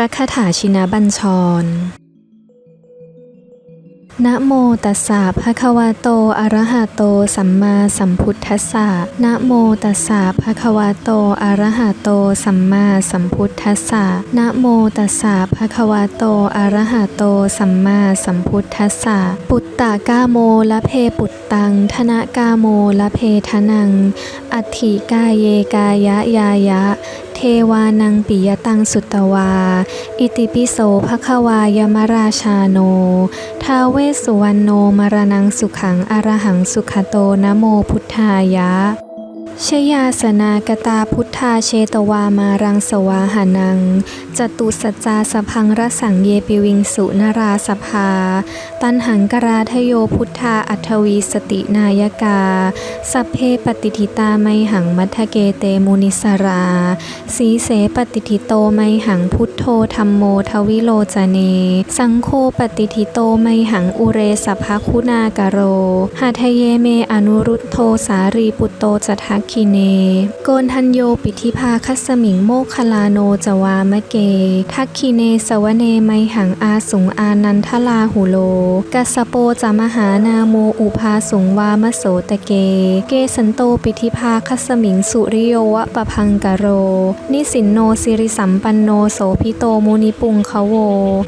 ระคาถาชินบัญชร นะโมตัสสะภะคะวะโต อะระหะโต สัมมาสัมพุทธัสสะ นะโมตัสสะภะคะวะโต อะระหะโต สัมมาสัมพุทธัสสะ นะโมตัสสะภะคะวะโต อะระหะโต สัมมาสัมพุทธัสสะ ปุตตะกาโมละเพปุตตัง ธนะกาโมละเพทนัง อัตถิกายเยกายะยายะ เทวานังปิยตังสุตวา อิติปิโสภควายมราชาโนท้าเวสุวรรณโนมรนังสุขังอรหังสุขโตนะโมพุทธายะ ชยาสนากตาพุทธาเชตวามารังสวาหานัง จตุสัจจาสพังรสังเยปิวิงสุนราสภา ตันหังกราทโยพุทธาอัทวีสตินายกา สัพเพปฏิทิตาไมหังมัทเกเตมุนิสรา สีเสปฏิทิโตไมหังพุทโธธรรมโมทวิโลจเน สังโฆปฏิทิโตไมหังอุเรสภคุณากโร หาทะเยเมอนุรุตโทสารีปุตโตจทัคิเน โกนทันโยปิธิภาคัสมิงโมคลาโนจวามะเก ทักคิเนสวเนไมหังอาสุงอานันทลาหุโล กัสโปจามหานาโมอุภาสุงวามโสตะเก เกสันโตปิธิภาคัสมิงสุริโยวะปะพังกะโร นิสินโนสิริสัมปันโนโสพิโตมุนิปุงคโว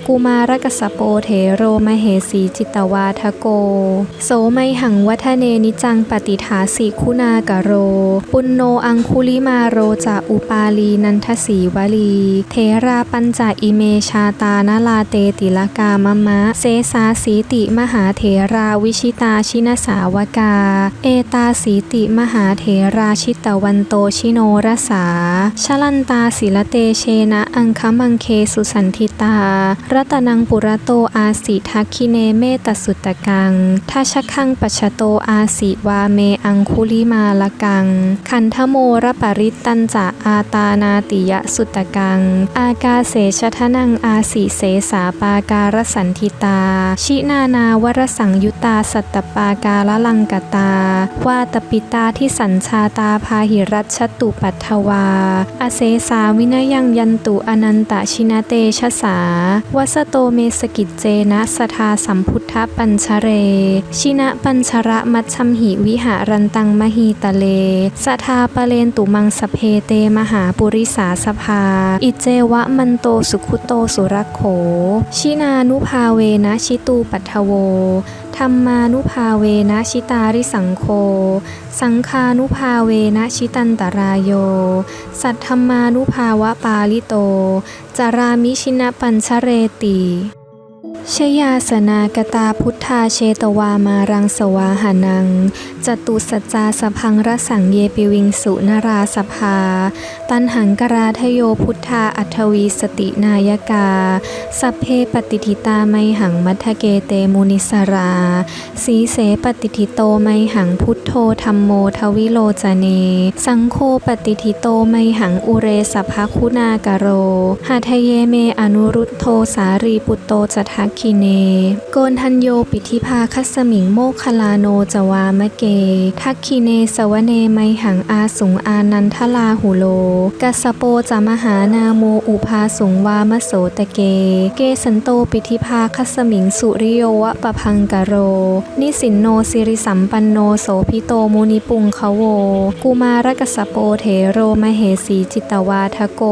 กุมารกัสโปเถโรมเหสีจิตวาทโก โสไมหังวัฒเนนิจังปฏิฐาสิคุณากะโรปุณโนอังคุลิมาโรจะอุปาลีนันทสีวลี เทราปัญจอิเมชาตานาลาเตติลกามะมะเสสาสีติมหาเถราวิชิตาชินสาวกา เอตาสีติมหาเถราชิตวันโตชิโนรสา ชลันตาศิลเตเชนะอังคมังเคสุสันทิตา รัตนังปุระโตอาสิทักคิเนเมตสุตตะกังทัชคังปัชโตอาสิวาเมอังคุลิมาลกังคันทโมรปริตตันจะอาตานาติยสุตกัง อากาเสชทนังอาสิเสสาปาการสันทิตา ชินานาวรสังยุตาสัตตปาการลังกตา วาตปิตาที่สัญชาตาพาหิรัชตุปัทวา อเสสาวินยังยันตุอนันตชินาเตชะสาวัสโตเมสกิจเจนะสทาสัมพุทธปัญชเร ชินะปัญชระมัชชัมหิวิหารันตังมหีตะเลสทาปเลนตุมังสเพเตมหาปุริสาสภา อิเจวะมันโตสุขุโตสุรโข ชินานุภาเวนะชิตูปัทโวธรรมานุภาเวนะชิตาริสังโฆสังคานุภาเวนะชิตันตรายโย สัทธรรมานุภาวะปาลิโต จารามิชินปัญชเรติชยาสนากตาพุทธาเชตวามารังสวาหานังจตุสัจจาสพังรสังเยปิวิงสุนราสภา ตันหังกราทโยพุทธาอัทวีสตินายกาสัพเพปฏิทิตาไมหังมัทเกเตมุนิสราสีเสปฏิทิโตไมหังพุทโธธรรมโมทวิโลจเน สังโฆปฏิทิโตไมหังอุเรสภคุณากโรหาทะเยเมอนุรุตโทสารีปุตโตจทักคิเน โกนทันโยปิธิภาคัสมิงโมคลาโนจวามเกทักคิเนสวเนไมหังอาสุงอานันทลาหุโล กัสโปจามหานาโมอุภาสุงวามโสตะเก เกสันโตปิธิภาคัสมิงสุริโยวะปะพังกะโร นิสินโนสิริสัมปันโนโสพิโตมุนิปุงคโว กุมารกัสโปเถโรมเหสีจิตวาทโก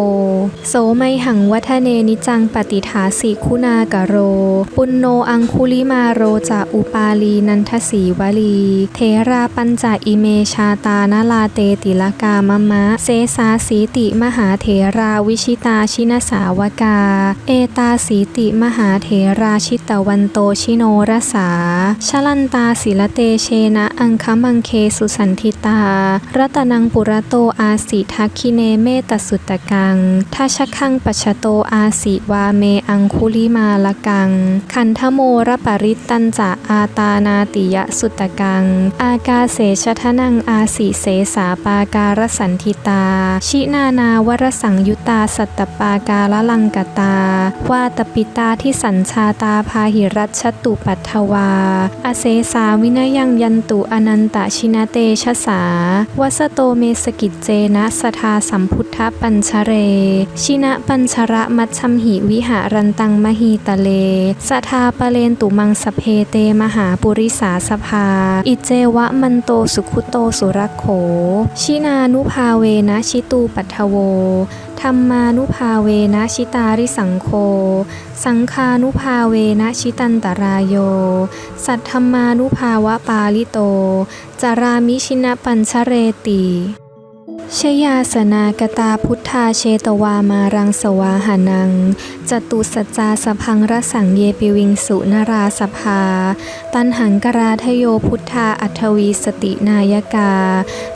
โสไมหังวัฒเนนิจังปฏิฐาสิคุณากะโร ปุณโนอังคุลิมาโรจะอุปาลีนันทสีวลี เทรราปัญจอิเมชาตานาลาเตติลกามะมะเสสาสีติมหาเถราวิชิตาชินสาวกา เอตาสีติมหาเถราชิตวันโตชิโนรสา ชลันตาศิลเตเชนะอังคมังเคสุสันทิตา รัตนังปุระโตอาสิทักคิเนเมตสุตตะกังทัชคังปัชโตอาสิวาเมอังคุลิมาลกัง คันทโมรปริตตันจะอาตานาติยสุตตะกัง อาากาเสชทนังอาสิเสสาปาการสันทิตา ชินานาวรสังยุตาสัตตปาการลังกตา วาตปิตาที่สัญชาตาพาหิรัชตุปัทวา อเสสาวินยังยันตุอนันตชินาเตชะสาวัสโตเมสกิจเจนะสทาสัมพุทธปัญชเร ชินะปัญชระมัชชัมหิวิหารันตังมหีตะเล สทาปะเลนตุมังสเพเตมหาปุริสาสภา อิเจวะมันโตสุขุโตสุรโข ชินานุภาเวนะชิตูปัทโว ธรรมานุภาเวนะชิตาริสังโฆสังคานุภาเวนะชิตันตรายโย สัทธรรมานุภาวะปาลิโต จารามิชินะปัญชเรติ ชยาสนากตาพุทธาเชตวามารังสวาหานัง จตุสัจจาสพังรสังเยปิวิงสุนราสภา ตันหังกราทโยพุทธาอัทวีสตินายกา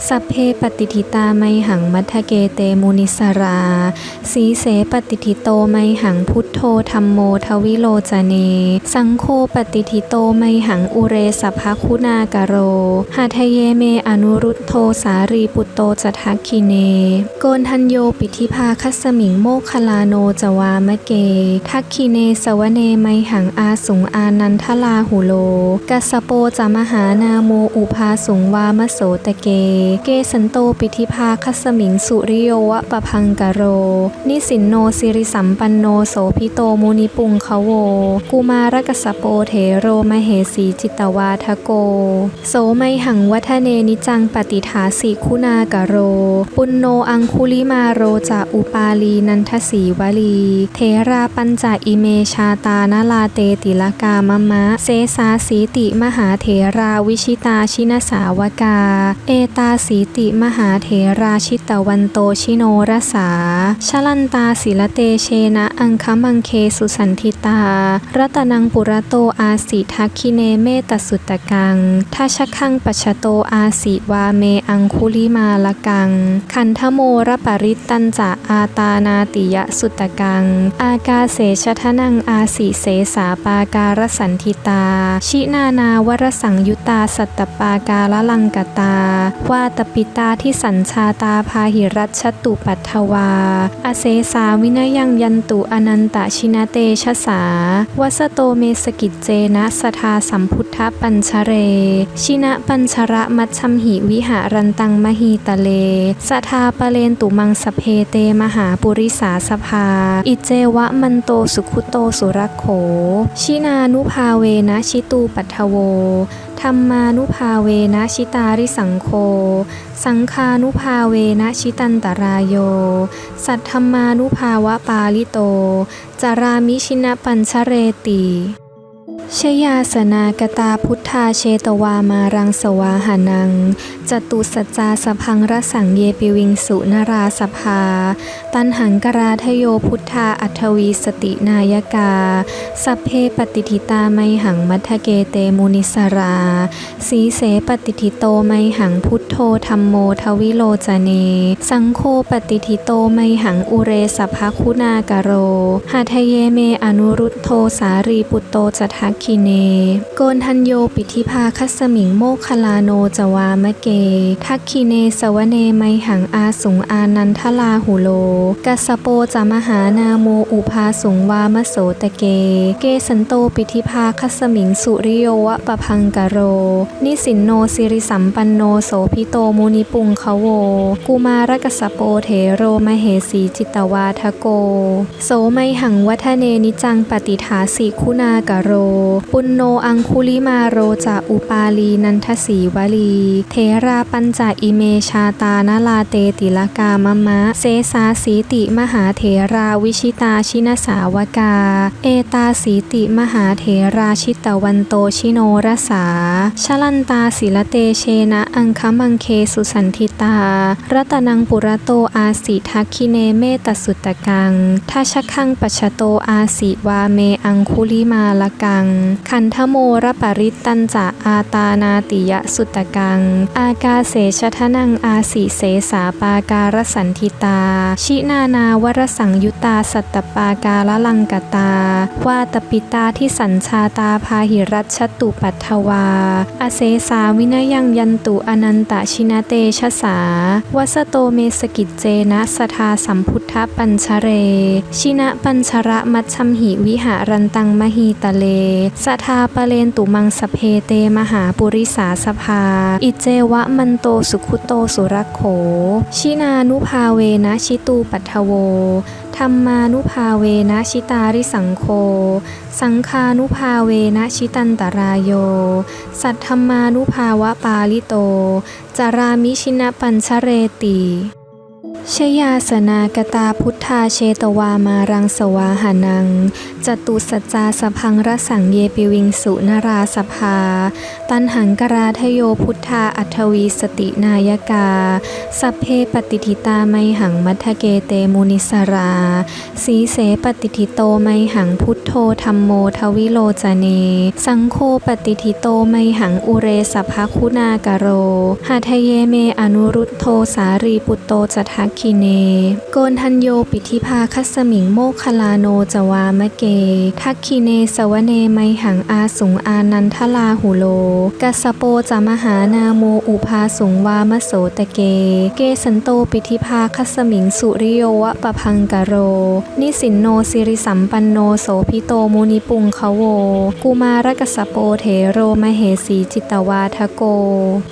สัพเพปฏิทิตาไมหังมัทเกเตมุนิสรา สีเสปฏิทิโตไมหังพุทโธธรรมโมทวิโลจเน สังโฆปฏิทิโตไมหังอุเรสภคุณากโรหาทะเยเมอนุรุตโทสารีปุตโตจทักคิเน โกนทันโยปิธิภาคัสมิงโมคลาโนจวามะเก ทักคิเนสวเนไมหังอาสุงอานันทลาหุโล กัสโปจามหานาโมอุภาสุงวามโสตะเก เกสันโตปิธิภาคัสมิงสุริโยวะปะพังกะโร นิสินโนสิริสัมปันโนโสพิโตมุนิปุงคโว กุมารกัสโปเถโรมเหสีจิตวาทโก โสไมหังวัฒเนนิจังปฏิฐาสิคุณากะโรปุณโนอังคุลิมาโรจะอุปาลีนันทสีวลี เทราปัญจอิเมชาตานาลาเตติลกามะมะเสสาสีติมหาเถราวิชิตาชินสาวกา เอตาสีติมหาเถราชิตวันโตชิโนรสาชลันตาศิลเตเชนะอังคมังเคสุสันทิตา รัตนังปุระโตอาสิทักคิเนเมตสุตตกังทัชคังปัชโตอาสิวาเมอังคุลิมาลกังคันทโมระปริตตันจะอาตานาติยสุตกัง อากาเสชทนังอาสิเสสาปาการสันทิตา ชินานาวรสังยุตาสัตตปาการลังกตา วาตปิตาที่สัญชาตาพาหิรัชตุปัทวา อเสสาวินยังยันตุอนันตชินาเตชะสาวัสโตเมสกิจเจนะสทาสัมพุทธปัญชเร ชินะปัญชระมัชชัมหิวิหารันตังมหีตะเลสทาปเลนตุมังสเพเตมหาปุริสาสภา อิเจวะมันโตสุขุโตสุรโข ชินานุภาเวนะชิตูปัทโวธรรมานุภาเวนะชิตาริสังโฆสังคานุภาเวนะชิตันตรายโย สัทธรรมานุภาวะปาลิโต จารามิชินะปัญชเรติ ชยาสนากตาพุทธาเชตวามารังสวาหานัง จตุสัจจาสพังรสังเยปิวิงสุนราสภา ตันหังกราทโยพุทธาอัทวีสตินายกา สัพเพปฏิทิตาไมหังมัทเกเตมุนิสรา สีเสปฏิทิโตไมหังพุทโธธรรมโมทวิโลจเน สังโฆปฏิทิโตไมหังอุเรสภคุณากโรหาทะเยเมอนุรุตโทสารีปุตโตจทักคิเน โกนทันโยปิธิภาคัสมิงโมคลาโนจวามะเก ทักคิเนสวเนไมหังอาสุงอานันทลาหุโล กัสโปจามหานาโมอุภาสุงวามโสตะเก เกสันโตปิธิภาคัสมิงสุริโยวะปะพังกะโร นิสินโนสิริสัมปันโนโสพิโตมุนิปุงคโว กุมารกัสโปเถโรมเหสีจิตวาทโก โสไมหังวัฒเนนิจังปฏิฐาสิคุณากะโรปุณโนอังคุลิมาโรจะอุปาลีนันทสีวลี เทราปัญจอิเมชาตานาลาเตติลกามมะเสสาสีติมหาเถราวิชิตาชินสาวกา เอตาสีติมหาเถราชิตวันโตชิโนรสา ชลันตาศิลเตเชนะอังคมังเคสุสันทิตา รัตนังปุระโตอาสิทักคิเนเมตสุตตกังทัชคังปัชโตอาสิวาเมอังคุลิมาลกังคันทโมรปริตตันจะอาตานาติยสุตกัง อากาเสชทนังอาสิเสสาปาการสันทิตา ชินานาวรสังยุตาสัตตปาการลังกตาวาตปิตาที่สัญชาตาพาหิรัชตุปัทวา อเสสาวินยังยันตุอนันตชินาเตชะสาวัสโตเมสกิจเจนะสทาสัมพุทธปัญชเร ชินะปัญชระมัชชมหิวิหารันตังมหีตะเลสทาปเลนตุมังสเพเตมหาปุริสาสภา อิเจวะมันโตสุขุโตสุรโข ชินานุภาเวนะชิตูปัทโวธรรมานุภาเวนะชิตาริสังโฆสังคานุภาเวนะชิตันตรายโย สัทธรรมานุภาวะปาลิโต จารามิชินปัญชเรติ ชยาสนากตาพุทธาเชตวามารังสวาหานัง จตุสัจจาสพังรสังเยปิวิงสุนราสภา ตันหังกราทโยพุทธาอัทวีสตินายกา สัพเพปฏิทิตาไมหังมัทเกเตมุนิสรา สีเสปฏิทิโตไมหังพุทโธธรรมโมทวิโลจเน สังโฆปฏิทิโตไมหังอุเรสภคุณากโรหาทะเยเมอนุรุตโทสารีปุตโตจทักคิเน โกนทันโยปิธิภาคัสมิงโมคลาโนจวามะเก ทักคิเนสวเนไมหังอาสุงอานันทลาหุโล กัสโปจามหานาโมอุภาสุงวามโสตะเก เกสันโตปิธิภาคัสมิงสุริโยวะปะพังกะโร นิสินโนสิริสัมปันโนโสพิโตมุนิปุงคะโว กุมารกัสโปเถโรมเหสีจิตวาทโก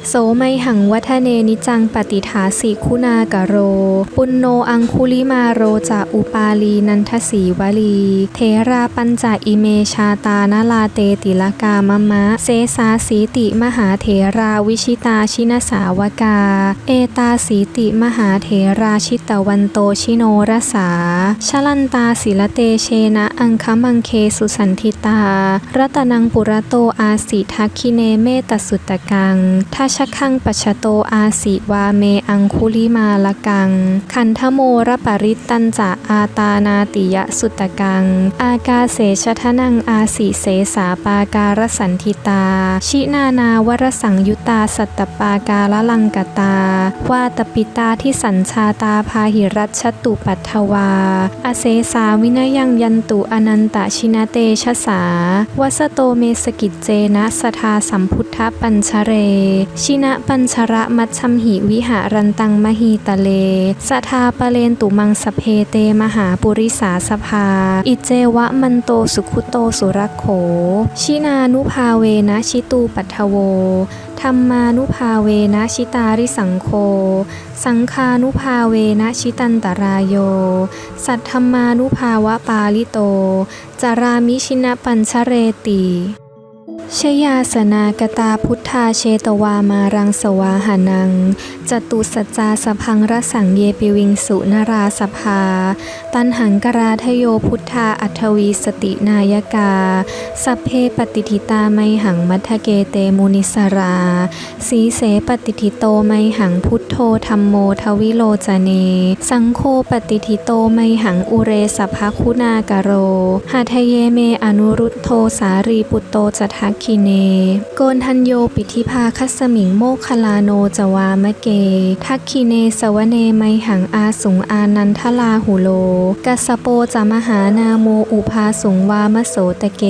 โสไมหังวัฒเนนิจังปฏิฐาสิคุณากะโรปุณโนอังคุลิมาโรจาอุปาลีนันทสีวลี เทราปัญจอิเมชาตานาลาเตติลกามะมะเสสาสีติมหาเถราวิชิตาชินสาวกา เอตาสีติมหาเถราชิตวันโตชิโนรสาชลันตาศิลเตเชนะอังคมังเคสุสันทิตา รัตนังปุระโตอาสิทักคิเนเมตสุตตกังทัชคังปัชโตอาสิวาเมอังคุลิมาลกังคันทโมรปริตตันจะอาตานาติยสุตกัง อากาเสชทนังอาสิเสสาปาการสันทิตา ชินานาวรสังยุตาสัตตปาการลังกตา วาตปิตาที่สัญชาตาพาหิรัชตุปัทวา อเสสาวินยังยันตุอนันตชินาเตชะสาวัสโตเมสกิจเจนะสทาสัมพุทธปัญชเร ชินะปัญชระมัชชมหิวิหารันตังมหีตะเลสทาปเลนตุมังสเพเตมหาปุริสาสภา อิเจวะมันโตสุขุโตสุรโข ชินานุภาเวนะชิตูปัทโวธรรมานุภาเวนะชิตาริสังโฆสังคานุภาเวนะชิตันตรายโย สัทธรรมานุภาวะปาลิโต จารามิชินะปัญชเรติ ชยาสนากตาพุทธาเชตวามารังสวาหานัง จตุสัจจาสพังรสังเยปิวิงสุนราสภา ตันหังกราทโยพุทธาอัทวีสตินายกา สัพเพปฏิทิตาไมหังมัทเกเตมุนิสรา สีเสปฏิทิโตไมหังพุทโธธรรมโมทวิโลจเน สังโฆปฏิทิโตไมหังอุเรสภคุณากโร หาทะเยเมอนุรุตโทสารีปุตโตจทัทักคิเน โกนทันโยปิธิภาคัสมิงโมคลาโนจวามะเก ทักคิเนสวเนไมหังอาสุงอานันทลาหุโล กัสโปจามหานาโมอุภาสุงวามโสตะเก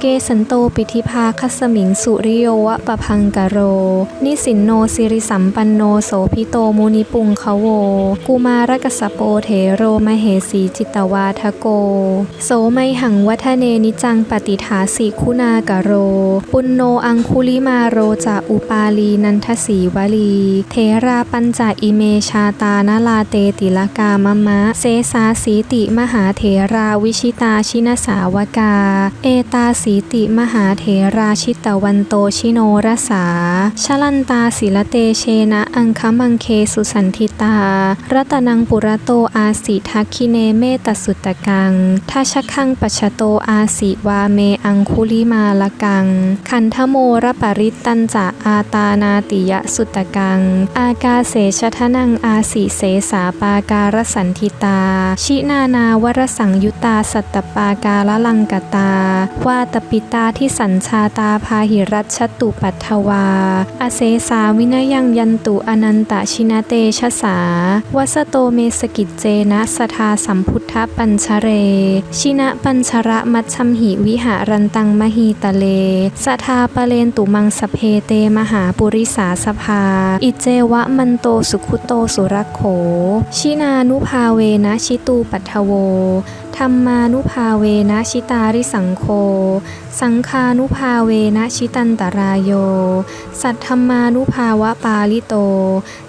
เกสันโตปิธิภาคัสมิงสุริโยวะปะพังกะโร นิสินโนสิริสัมปันโนโสพิโตมุนิปุงคะโว กุมารกัสโปเถโรมเหสีจิตวาทโก โสไมหังวัฒเนนิจังปฏิฐาสิคุณากะโรปุณโนอังคุลิมาโรจาอุปาลีนันทสีวลี เทราปัญจอิเมชาตานาลาเตติลกามะมะเสสาสีติมหาเถราวิชิตาชินสาวกา เอตาสีติมหาเถราชิตวันโตชิโนรสา ชลันตาศิลเตเชนะอังคมังเคสุสันทิตา รัตนังปุระโตอาสิทักคิเนเมตสุตตกังทัชคังปัชโตอาสิวาเมอังคุลิมาลกังคันทโมรปริตตันจะอาตานาติยสุตกัง อากาเสชทนังอาสิเสสาปาการสันทิตา ชินานาวรสังยุตาสัตตปาการลังกตา วาตปิตาที่สัญชาตาพาหิรัชตุปัทวา อเสสาวินยังยันตุอนันตชินาเตชะสา วัสโตเมสกิจเจนะสทาสัมพุทธปัญชเร ชินะปัญชระมัชชัมหิวิหารันตังมหีตะเลสทาปเลนตุมังสเพเตมหาปุริสาสภา อิเจวะมันโตสุขุโตสุรโข ชินานุภาเวนะชิตูปัทโวธรรมานุภาเวนะชิตาริสังโฆสังคานุภาเวนะชิตันตรายโย สัทธรรมานุภาวะปาลิโต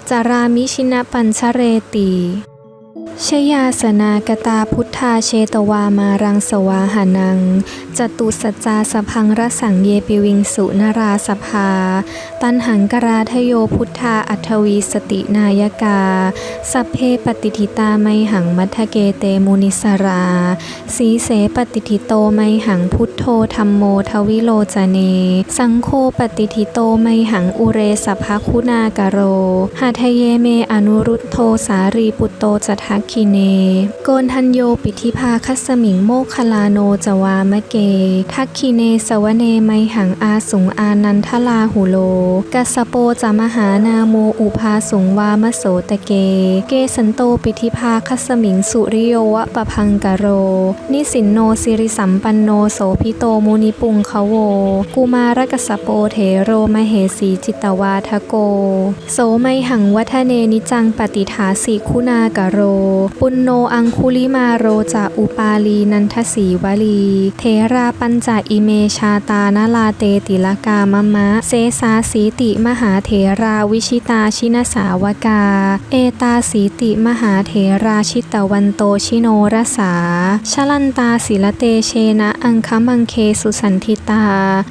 จารามิชินะปัญชเรติ ชยาสนากตาพุทธาเชตวามารังสวาหานัง จตุสัจจาสพังรสังเยปิวิงสุนราสภา ตันหังกราทโยพุทธาอัทวีสตินายกาสัพเพปฏิทิตาไมหังมัทเกเตมุนิสราสีเสปฏิทิโตไมหังพุทโธธรรมโมทวิโลจเน สังโฆปฏิทิโตไมหังอุเรสภคุณากโรหาทะเยเมอนุรุตโทสารีปุตโตจทักคิเน โกนทันโยปิธิภาคัสมิงโมคลาโนจวามะเก ทักคิเนสวเนไมหังอาสุงอานันทลาหุโล กัสโปจามหานาโมอุภาสุงวามโสตะเก เกสันโตปิธิภาคัสมิงสุริโยวะปะพังกะโร นิสินโนสิริสัมปันโนโสพิโตมุนิปุงคโว กุมารกัสโปเถโรมเหสีจิตวาทโก โสไมหังวัฒเนนิจังปฏิฐาสิคุณากะโรปุณโนอังคุลิมาโรจะอุปาลีนันทสีวลี เทราปัญจอิเมชาตานาลาเตติลกามะมะ เซสาสีติมหาเถราวิชิตาชินสาวกา เอตาสีติมหาเถราชิตวันโตชิโนรสา ชลันตาศิลเตเชนะอังคมังเคสุสันทิตา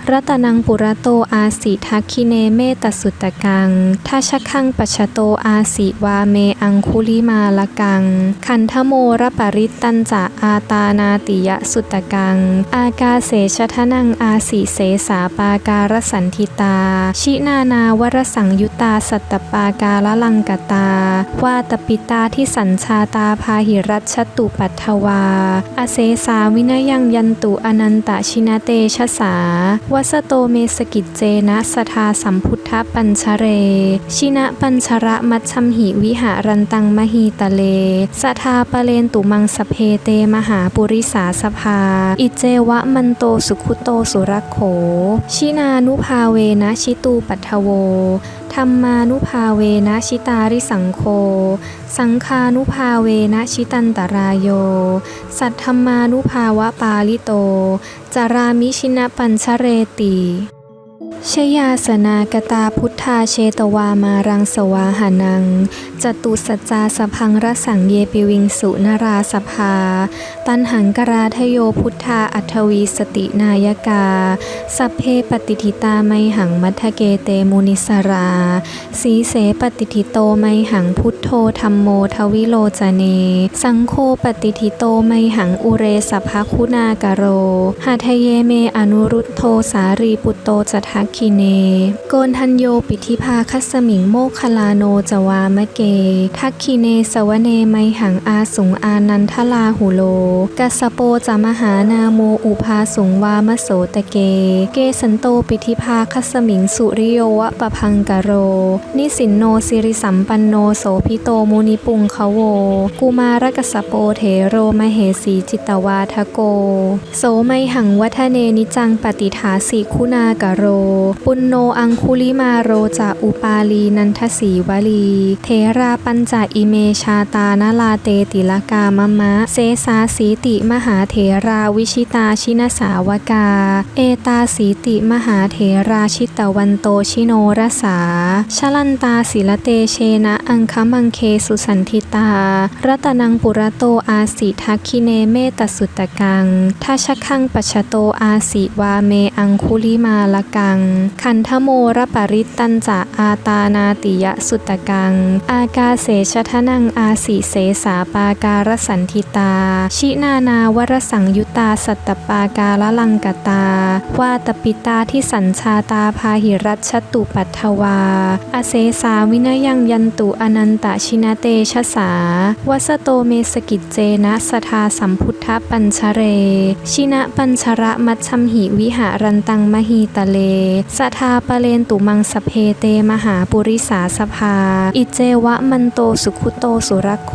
รัตนังปุระโตอาสิทักคิเนเมตสุตตกังทัชคังปัชโตอาสิวาเมอังคุลิมาลกังคันทโมรปริตตันจะอาตานาติยสุตกัง อากาเสชทนังอาสิเสสาปาการสันทิตา ชินานาวรสังยุตาสัตตปาการลังกตาวาตปิตาที่สัญชาตาพาหิรัชตุปัทวา อเสสาวินยังยันตุอนันตชินาเตชะสาวัสโตเมสกิจเจนะสทาสัมพุทธปัญชเร ชินะปัญชระมัชชัมหิวิหารันตังมหีตะเลสทาปเลนตุมังสเพเตมหาปุริสาสภา อิเจวะมันโตสุขุโตสุรโข ชินานุภาเวนะชิตูปัทโวธรรมานุภาเวนะชิตาริสังโฆสังคานุภาเวนะชิตันตรายโย สัทธรรมานุภาวะปาลิโต จารามิชินะปัญชเรติ ชยาสนากตาพุทธาเชตวามารังสวาหานัง จตุสัจจาสพังรสังเยปิวิงสุนราสภา ตันหังกราทโยพุทธาอัทวีสตินายกา สัพเพปฏิทิตาไมหังมัทเกเตมุนิสรา สีเสปฏิทิโตไมหังพุทโธธรรมโมทวิโลจเน สังโฆปฏิทิโตไมหังอุเรสภคุณากโรหาทะเยเมอนุรุตโทสารีปุตโตจทักคิเน โกนทันโยปิธิภาคัสมิงโมคลาโนจวามะเก ทักคิเนสวเนไมหังอาสุงอานันทลาหุโล กัสโปจามหานาโมอุภาสุงวามโสตะเก เกสันโตปิธิภาคัสมิงสุริโยวะปะพังกะโร นิสินโนสิริสัมปันโนโสพิโตมุนิปุงคโว กุมารกัสโปเถโรมเหสีจิตวาทโก โสไมหังวัฒเนนิจังปฏิฐาสิคุณากะโรปุณโนอังคุลิมาโรจะอุปาลีนันทสีวลี เทราปัญจอิเมชาตานาลาเตติลกามะมะ เซสาสีติมหาเถราวิชิตาชินสาวกา เอตาสีติมหาเถราชิตวันโตชิโนรสาชลันตาศิลเตเชนะอังคมังเคสุสันทิตา รัตนังปุระโตอาสิทักคิเนเมตสุตตกังทัชคังปัชโตอาสิวาเมอังคุลิมาลกังคันทโมระปริตตันจะอาตานาติยสุตกัง อากาเสชทนังอาสิเสสาปาการสันทิตา ชินานาวรสังยุตาสัตตปาการลังกตา วาตปิตาที่สัญชาตาพาหิรัชตุปัทวา อเสสาวินยังยันตุอนันตชินเตชะสาวัสโตเมสกิจเจนะสทาสัมพุ ทธปัญชเร ชินะปัญชระมัชชัมหิวิหารันตังมหีตะเล สทาปะเลนตุมังสเพเตมหาปุริสาสภา อิเจวะมันโตสุขุโตสุรโข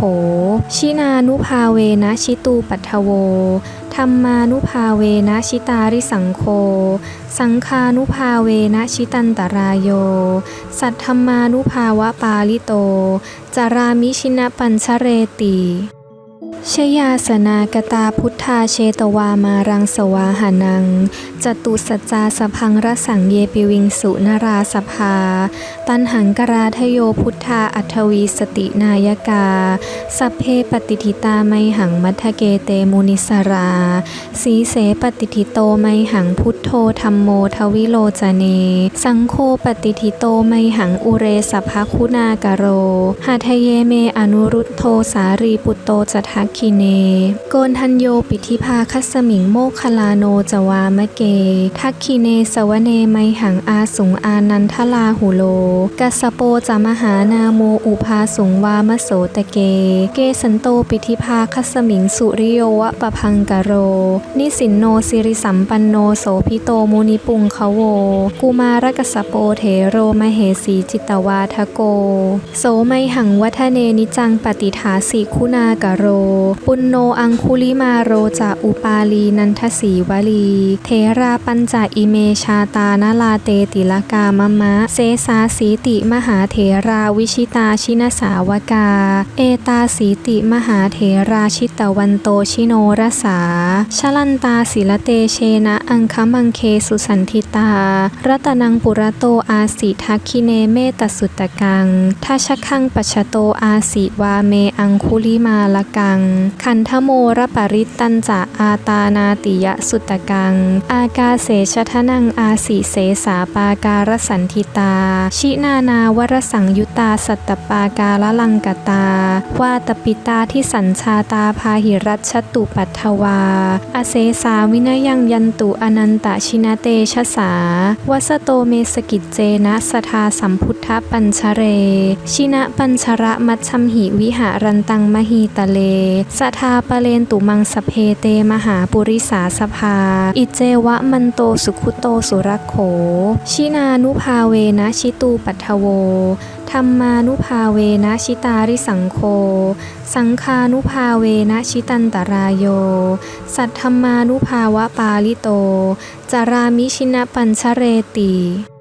ชินานุภาเวนะชิตูปัทโวธรรมานุภาเวนะชิตาริสังโฆสังคานุภาเวนะชิตันตรายโย สัทธรรมานุภาวะปาลิโต จารามิชินะปัญชเรติ ชยาสนากตาพุทธาเชตวามารังสวาหานัง จตุสัจจาสพังรสังเยปิวิงสุนราสภา ตันหังกราทโยพุทธาอัทวีสตินายกา สัพเพปฏิทิตาไมหังมัทเกเตมุนิสรา สีเสปฏิทิโตไมหังพุทโธธรรมโมทวิโลจเน สังโฆปฏิทิโตไมหังอุเรสภคุณากโรหาทะเยเมอนุรุตโทสารีปุตโตจทักคิเน โกนทันโยปิธิภาคัสมิงโมคลาโนจวามะเก ทักคิเนสวเนไมหังอาสุงอานันทลาหุโล กัสโปจามหานาโมอุภาสุงวามโสตะเก เกสันโตปิธิภาคัสมิงสุริโยวะปะพังกะโร นิสินโนสิริสัมปันโนโสพิโตมุนิปุงคโว กุมารกัสโปเถโรมเหสีจิตวาทโก โสไมหังวัฒเนนิจังปฏิฐาสิคุณากะโรปุณโนอังคุลิมาโรจาอุปาลีนันทสีวลี เทราปัญจอิเมชาตานาลาเตติลกามมะเสสาสีติมหาเถราวิชิตาชินสาวกา เอตาสีติมหาเถราชิตวันโตชิโนรสา ชลันตาศิลเตเชนะอังคมังเคสุสันทิตา รัตนังปุระโตอาสิทักคิเนเมตสุตตะกังทัชคังปัชโตอาสิวาเมอังคุลิมาละกังคันทโมระปริตตันจะอาตานาติยสุตกัง อากาเสชทนังอาสิเสสาปาการสันทิตา ชินานาวรสังยุตาสัตตปาการลังกตาวาตปิตาที่สัญชาตาพาหิรัชตุปัททวา อเสสาวินยังยันตุอนันตชินเตชะสาวัสโตเมสกิจเจนะสทาสัมพุทธปัญชเร ชินะปัญชระมัชชมหิวิหารันตังมหีตะเลสทาปเลนตุมังสเพเตมหาปุริสาสภา อิเจวะมันโตสุขุโตสุรโข ชินานุภาเวนะชิตูปัทโวธรรมานุภาเวนะชิตาริสังโฆสังคานุภาเวนะชิตันตรายโย สัทธรรมานุภาวะปาลิโต จารามิชินปัญชเรติ